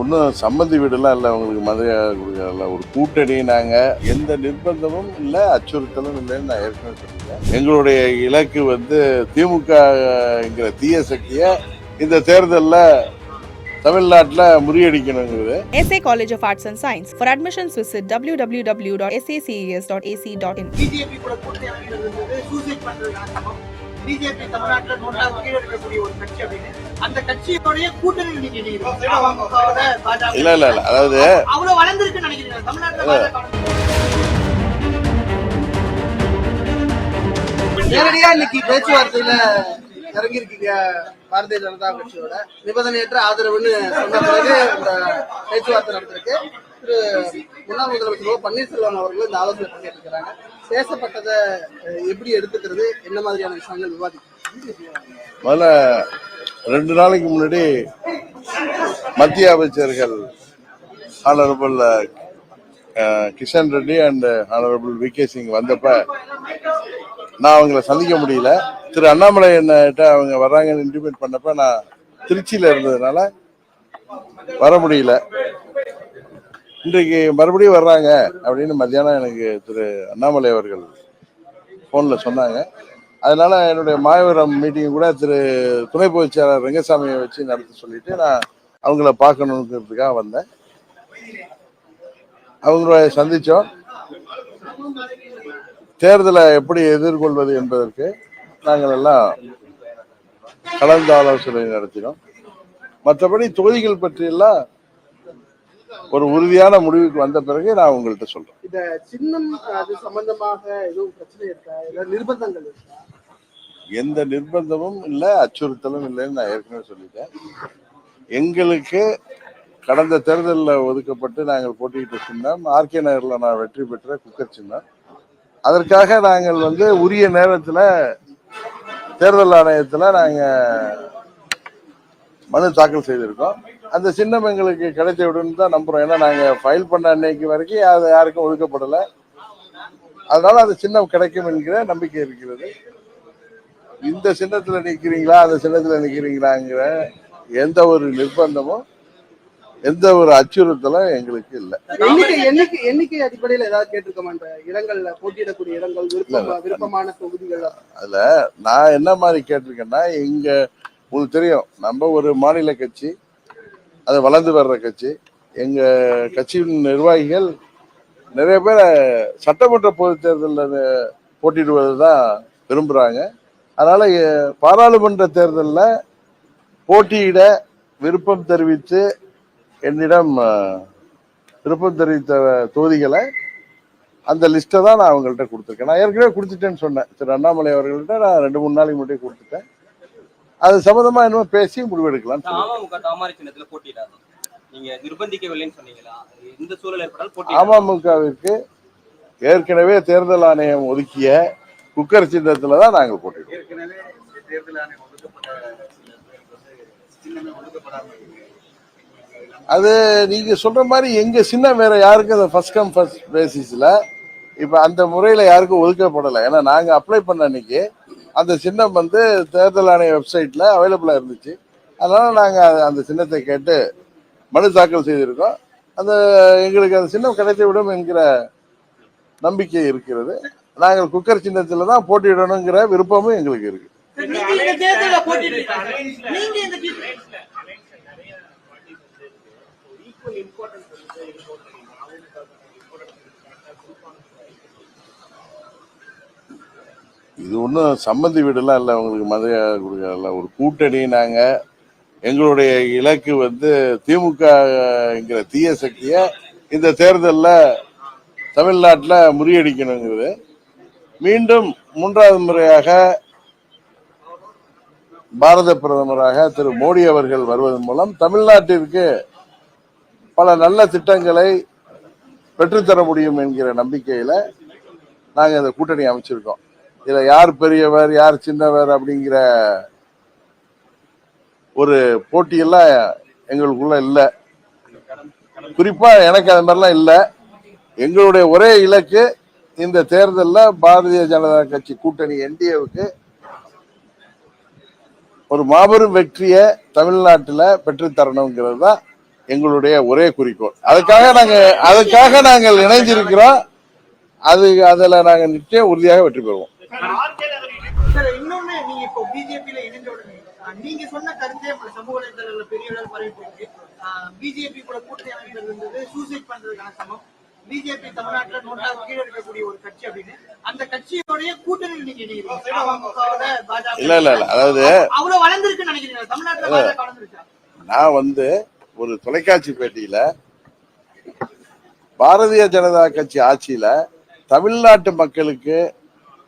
ஒன்றும் சம்மந்தி வீடுலாம் இல்லை உங்களுக்கு மதுரை கொடுக்கறதில்ல ஒரு கூட்டணி நாங்கள் எந்த நிர்பந்தமும் இல்லை அச்சுறுத்தலும் இல்லைன்னு நான் ஏற்கனவே சொல்லிட்டேன் எங்களுடைய இலக்கு வந்து திமுகங்கிற தீய சக்தியை இந்த தேர்தலில் தமிழ்நாட்டில் முறியடிக்கணுங்கிறது SA College of Arts and Science. For admissions, visit www.saces.ac.in. BJP கூட கூட்டணி அமைக்கிறது வந்து சூசைட் பண்றதுக்கான சமம் பிஜேபி தமிழ்நாட்டுல நோட்டாக கீழே இருக்கக்கூடிய ஒரு கட்சி அப்படின்னு. அந்த கட்சியோடைய கூட்டணி நினைக்கிறீங்க அமமுகவோட பாஜக. இல்லை இல்லை இல்லை. அதாவது அவ்வளவு வளர்ந்துருக்குன்னு நினைக்கிறீங்க தமிழ்நாட்டுல பாஜக நேரடியா இன்னைக்கு பேச்சுவார்த்தையில இறங்கி இருக்கீங்க பாரதிய ஜனதா கட்சியோட. நிபந்தனையற்ற ஆதரவுன்னு சொன்ன பிறகு இந்த பேச்சுவார்த்தை நடந்திருக்கு. திரு முன்னாள் முதலமைச்சர் ஓ பன்னீர்செல்வம் அவர்கள் இந்த ஆலோசனை பண்ணிட்டு இருக்கிறாங்க பேசப்பட்டதை எப்படி எடுத்துக்கிறது? என்ன மாதிரியான விஷயங்கள் விவாதிக்கிறது முதல்ல ரெண்டு நாளைக்கு முன்னாடி மத்திய அமைச்சர்கள் honourable Kishan Reddy and honourable V K Singh வந்தப்ப நான் அவங்கள சந்திக்க முடியல. திரு அண்ணாமலை என்னட்ட அவங்க வர்றாங்கன்னு இன்டிமேட் பண்ணப்ப நான் திருச்சியில இருந்ததுனால வர முடியல. இன்றைக்கு மறுபடியும் வர்றாங்க அப்படின்னு மத்தியானம் எனக்கு திரு அண்ணாமலை அவர்கள் ஃபோனில் சொன்னாங்க. அதனால என்னுடைய மாயவரம் மீட்டிங் கூட திரு துணை பொதுச் செயலாளர் ரெங்கசாமியை வச்சு நடத்த சொல்லிட்டு நான் அவங்கள பார்க்கணுங்கிறதுக்காக வந்தேன். அவங்கள சந்தித்தோம் தேர்தலை எப்படி எதிர்கொள்வது என்பதற்கு நாங்கள் எல்லாம் கலந்து ஆலோசனை நடத்தினோம். மற்றபடி தொகுதிகள் பற்றியெல்லாம் ஒரு உறுதியான முடிவுக்கு வந்த பிறகு நான் உங்கள்கிட்ட சொல்றேன். இந்த சின்னம் அது சம்பந்தமாக எதுவும் பிரச்சனை இருக்கா? நிர்பந்தங்கள் இருக்கா? எந்த நிர்பந்தமும் இல்லை அச்சுறுத்தலும் இல்லைன்னு நான் ஏற்கனவே சொல்லிட்டேன். எங்களுக்கு கடந்த தேர்தலில் ஒதுக்கப்பட்டு நாங்கள் போட்டியிட்ட சின்னம் ஆர்கே நகரில் நான் வெற்றி பெற்ற குக்கர் சின்னம். அதற்காக நாங்கள் வந்து உரிய நேரத்தில் தேர்தல் ஆணையத்தில் நாங்கள் மனு தாக்கல் செய்திருக்கோம். அந்த சின்னம் எங்களுக்கு கிடைத்தவுடன் தான் நம்புறோம். ஏன்னா நாங்கள் ஃபைல் பண்ண அன்னைக்கு வரைக்கும் அது யாருக்கும் ஒதுக்கப்படலை. அதனால அந்த சின்னம் கிடைக்கும் என்கிற நம்பிக்கை இருக்கிறது. இந்த சின்னத்துல நிக்கிறீங்களா அந்த சின்னத்துல நிக்கிறீங்களாங்கிற எந்த ஒரு நிர்பந்தமும் எந்த ஒரு அச்சுறுத்தலும் எங்களுக்கு இல்லை. எண்ணிக்கை எண்ணிக்கை அடிப்படையில் ஏதாவது கேட்டிருக்கோமா? இந்த இடங்கள்ல போட்டியிடக்கூடிய இடங்கள் விருப்பம் விருப்பமான தொகுதிகள். அதுல நான் என்ன மாதிரி கேட்டிருக்கேன்னா இங்க உங்களுக்கு தெரியும் நம்ம ஒரு மாநில கட்சி அது வளர்ந்து வர்ற கட்சி. எங்க கட்சியின் நிர்வாகிகள் நிறைய பேர் சட்டமன்ற பொதுத் தேர்தலில் போட்டியிடுவது தான் விரும்புகிறாங்க அதனால் பாராளுமன்ற தேர்தலில் போட்டியிட விருப்பம் தெரிவித்து என்னிடம் விருப்பம் தெரிவித்த தொகுதிகளை அந்த லிஸ்ட்டை தான் நான் அவங்கள்ட்ட கொடுத்துருக்கேன். நான் ஏற்கனவே கொடுத்துட்டேன்னு சொன்னேன். திரு அண்ணாமலை அவர்கள்ட்ட நான் ரெண்டு மூணு நாளைக்கு முன்னாடியே கொடுத்துட்டேன். அது சம்மந்தமா இன்னும் பேசி முடிவெடுக்கலாம் அமமுக தாமரை சின்னத்துல போட்டியிடாது. நீங்க நிர்பந்திக்கவில்லைன்னு சொன்னீங்களா? எந்த சூழல் ஏற்பட்டாலும் போட்டி அமமுகவிற்கு ஏற்கனவே தேர்தல் ஆணையம் ஒதுக்கிய குக்கர் சின்னத்துல தான் நாங்கள் போட்டிடுவோம் ஏற்கனவே தேர்தல் ஆணையம் ஒதுக்கப்பட்ட சின்னமே ஒதுக்கப்படாமல் அது நீங்க சொல்ற மாதிரி எங்க சின்ன வேற யாருக்கும் அந்த ஃபர்ஸ்ட் கம் ஃபர்ஸ்ட் பேசிஸ்ல இப்ப அந்த முறையில யாருக்கும் ஒதுக்கப்படலை. ஏன்னா நாங்க அப்ளை பண்ண அன்னைக்கு அந்த சின்னம் வந்து தேர்தல் ஆணைய வெப்சைட்ல அவைலபிளா இருந்துச்சு. அதனால நாங்க அது- அந்த சின்னத்தை கேட்டு மனு தாக்கல் செய்திருக்கோம். அந்த எங்களுக்கு அந்த சின்னம் கிடைத்து விடும் என்கிற நம்பிக்கை இருக்கிறது. நாங்கள் குக்கர் சின்னத்துல தான் போட்டியிடணுங்கிற விருப்பமும் எங்களுக்கு இருக்கு. நீங்க இந்த தேர்தல போட்டிட்டு நீங்க இந்த இது ஒன்றும் சம்மந்தி வீடெல்லாம் இல்லை. உங்களுக்கு மதுரையாக கொடுக்கல ஒரு கூட்டணி. நாங்கள் எங்களுடைய இலக்கு வந்து திமுக என்கிற தீய சக்தியை இந்த தேர்தலில் தமிழ்நாட்டில் முறியடிக்கணுங்கிறது. மீண்டும் மூன்றாவது முறையாக பாரத பிரதமராக திரு மோடி அவர்கள் வருவதன் மூலம் தமிழ்நாட்டிற்கு பல நல்ல திட்டங்களை பெற்றுத்தர முடியும் என்கிற நம்பிக்கையில் நாங்கள் இந்த கூட்டணி அமைச்சிருக்கோம். இதுல யார் பெரியவர் யார் சின்னவர் அப்படிங்கிற ஒரு போட்டியெல்லாம் எங்களுக்குள்ள இல்லை. குறிப்பா எனக்கு அது மாதிரிலாம் இல்லை. எங்களுடைய ஒரே இலக்கு இந்த தேர்தலில் பாரதிய ஜனதா கட்சி கூட்டணி என்டிஏவுக்கு ஒரு மாபெரும் வெற்றியை தமிழ்நாட்டில் பெற்றுத்தரணுங்கிறது தான் எங்களுடைய ஒரே குறிக்கோள். அதுக்காக நாங்கள் அதுக்காக நாங்கள் இணைஞ்சிருக்கிறோம். அது அதில் நாங்கள் நிச்சயம் உறுதியாக வெற்றி பெறுவோம். சார் இன்னொன்னு நீங்க இப்போ பிஜேபியில இணைஞ்ச உடனே நீங்க சொன்ன கருத்தே உங்க சமூக வலைதளங்கள்ல பெரிய அளவில் பரவி போயிருக்கு பிஜேபி கூட கூட்டணி அமைப்பது இருந்தது சூசைட் பண்றதுக்கான சமம். பிஜேபி தமிழ்நாட்டுல நோட்டாக கீழே இருக்கக்கூடிய ஒரு கட்சி அப்படின்னு. அந்த கட்சியோடைய கூட்டணியில் நீங்க இல்ல இல்ல இல்ல. அதாவது அவ்வளவு வளர்ந்துருக்குன்னு நினைக்கிறீங்க தமிழ்நாட்டுல பாஜக வளர்ந்துருச்சா நான் வந்து ஒரு தொலைக்காட்சி பேட்டியில பாரதிய ஜனதா கட்சி ஆட்சியில தமிழ்நாட்டு மக்களுக்கு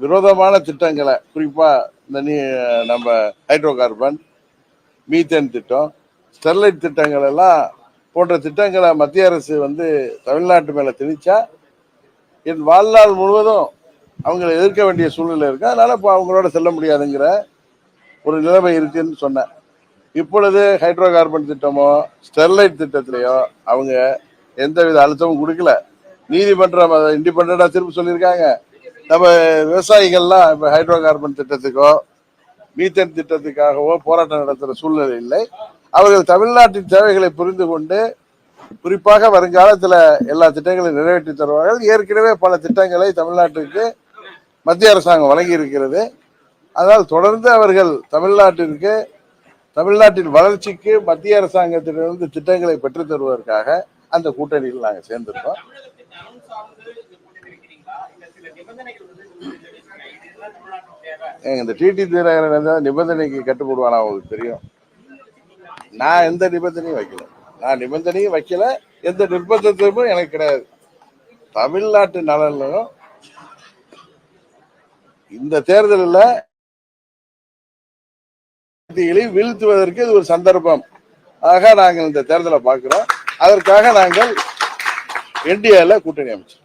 விரோதமான திட்டங்களை குறிப்பாக இந்த நீ நம்ம ஹைட்ரோ கார்பன் மீத்தேன் திட்டம் ஸ்டெர்லைட் திட்டங்கள் எல்லாம் போன்ற திட்டங்களை மத்திய அரசு வந்து தமிழ்நாட்டு மேலே திணிச்சா என் வாழ்நாள் முழுவதும் அவங்களை எதிர்க்க வேண்டிய சூழ்நிலை இருக்கு. அதனால் இப்போ அவங்களோட செல்ல முடியாதுங்கிற ஒரு நிலைமை இருக்குன்னு சொன்னேன். இப்பொழுது ஹைட்ரோ கார்பன் திட்டமோ ஸ்டெர்லைட் திட்டத்திலேயோ அவங்க எந்தவித அழுத்தமும் கொடுக்கல. நீதிமன்றம் அதை இண்டிபெண்டாக திரும்ப சொல்லியிருக்காங்க. நம்ம விவசாயிகள்லாம் இப்போ ஹைட்ரோ கார்பன் திட்டத்துக்கோ மீத்தன் திட்டத்துக்காகவோ போராட்டம் நடத்துகிற சூழ்நிலை இல்லை. அவர்கள் தமிழ்நாட்டின் தேவைகளை புரிந்து கொண்டு குறிப்பாக வருங்காலத்தில் எல்லா திட்டங்களையும் நிறைவேற்றி தருவார்கள். ஏற்கனவே பல திட்டங்களை தமிழ்நாட்டுக்கு மத்திய அரசாங்கம் வழங்கி இருக்கிறது அதனால் தொடர்ந்து அவர்கள் தமிழ்நாட்டிற்கு தமிழ்நாட்டின் வளர்ச்சிக்கு மத்திய அரசாங்கத்திலிருந்து திட்டங்களை பெற்றுத் தருவதற்காக அந்த கூட்டணியில் நாங்கள் சேர்ந்திருக்கோம். இந்த டிடி தினகரன் வந்து நிபந்தனைக்கு கட்டுப்படுவானா அவங்களுக்கு தெரியும்? நான் எந்த நிபந்தனையும் வைக்கல. நான் நிபந்தனையும் வைக்கல எந்த நிர்பந்தத்தையும் எனக்கு கிடையாது. தமிழ்நாட்டு நலனும் இந்த தேர்தலில் வீழ்த்துவதற்கு இது ஒரு சந்தர்ப்பம். ஆக நாங்கள் இந்த தேர்தலை பார்க்கிறோம். அதற்காக நாங்கள் என்டிஏல கூட்டணி அமைச்சோம்.